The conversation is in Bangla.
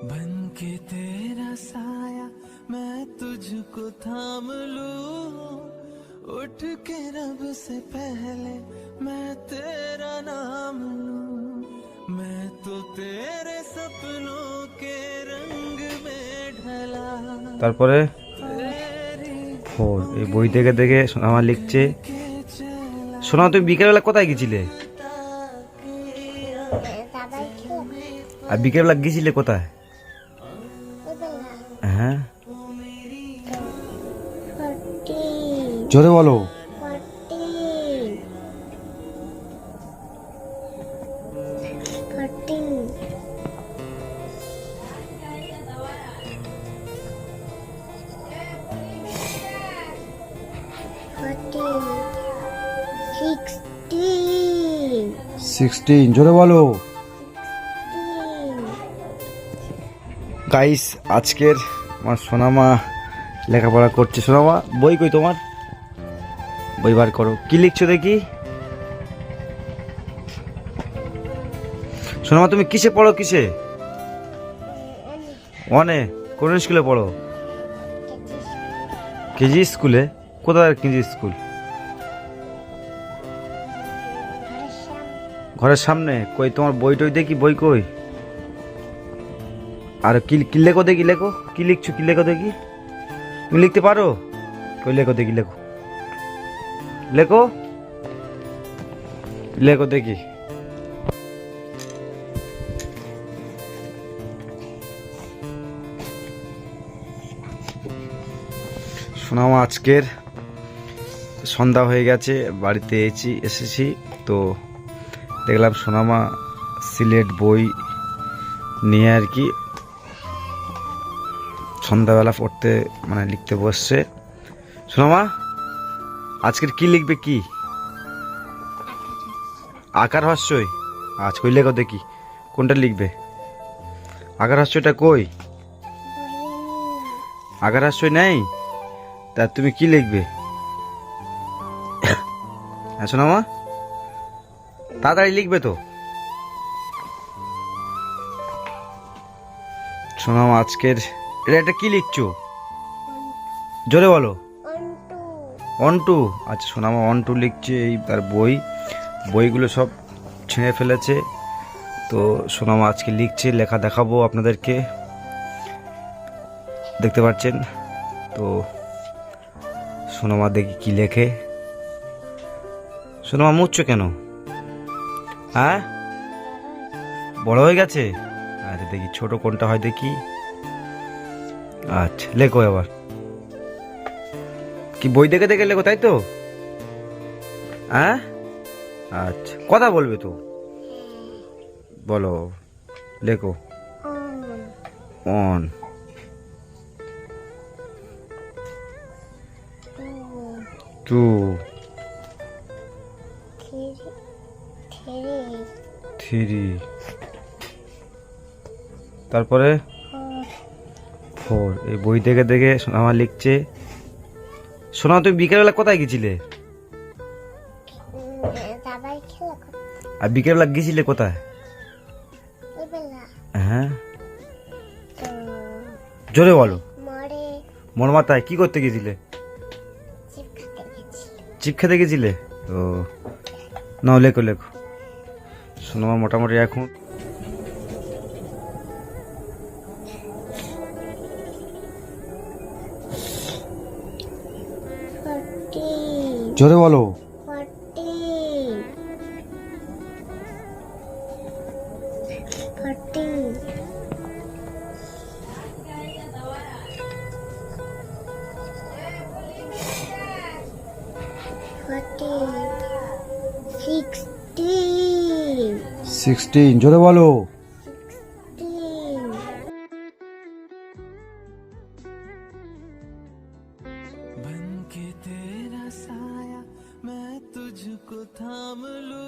बन के तेरा साया मैं तुझको थाम लूं उठ के रब से पहले मैं तेरा नाम लूं मैं तो तेरे सपनों के रंग में ढला তারপরে तेरी ফোর এই বই দেখে দেখে সোনামা লিখছে के चला সোনা তুমি বিকেলবেলা কোথায় গেছিলে দাবাই খেলা আর বিকেলবেলা গেছিলে কোথায় হ্যাঁ ফর্টি জোরে বলো forty forty forty sixteen sixteen জোরে বলো গাইস আজকের আমার সোনামা লেখাপড়া করছে। সোনামা, বই কই তোমার? বই বার করো। কি লিখছো দেখি? সোনামা, তুমি কিসে পড়ো, কিসে? ওয়ানে কোন স্কুলে পড়ো? কেজি স্কুলে? কোথায় কেজি স্কুল? ঘরের সামনে। কই তোমার বই টই দেখি, বই কই? আর কি কি লেখো দেখি, লেখো। কি লিখছো, কি লেখো দেখি? তুমি লিখতে পারো? কই লেখো দেখি, লেখো। লেখো? লেখো দেখি। শোনাও, আজকের সন্ধ্যা হয়ে গেছে, বাড়িতে এসেছি এসেছি, তো দেখলাম সোনামা সিলেট বই নিয়ে আর কি সন্ধ্যাবেলা পড়তে মানে লিখতে বসছে। সোনামা, আজকের কি লিখবে কি? আকার হস্যই। আজ কই লেখো দেখি, কোনটা লিখবে? আকার হস্যটা কই? আকার হস্যই নেই? তা তুমি কি লিখবে? হ্যাঁ সোনামা? তাড়াতাড়ি লিখবে তো। শোনাও আজকের এটা কি লিখছো? জোরে বলো। ওয়ান টু অন টু আচ্ছা সোনামা অন টু লিখছে এই তার বই। বইগুলো সব ছিঁড়ে ফেলেছে। তো সোনামা আজকে লিখছে, লেখা দেখাবো আপনাদেরকে। দেখতে পাচ্ছেন? তো সোনামা দেখি কি লেখে। সোনামা মুচ্ছ কেন? হ্যাঁ? বড় হয়ে গেছে? আরে দেখি, ছোট কোনটা হয় দেখি। আচ্ছা লেখো এবার। কি বই দেখে দেখে লেখো, তাই তো? হ্যাঁ? আচ্ছা কথা বলবে তো। বলো, লেখো। অন। টু। থ্রি। তারপরে? ফোর ফোর এই বই দেখে দেখে আমার লিখছে। শোনা তুমি বিকেলবেলা কোথায় গেছিলে? আর বিকেলবেলা গেছিলে কোথায়? হ্যাঁ। জোরে বলো। মাথায় কি করতে গেছিলে? চিপ খেতে গেছিলে? তো নাও লেখো লেখো। শোনো আমার মোটামুটি এখন জোরে বলো। সিক্সটিন জোরে বলো। बसाया मैं तुझको थाम लू।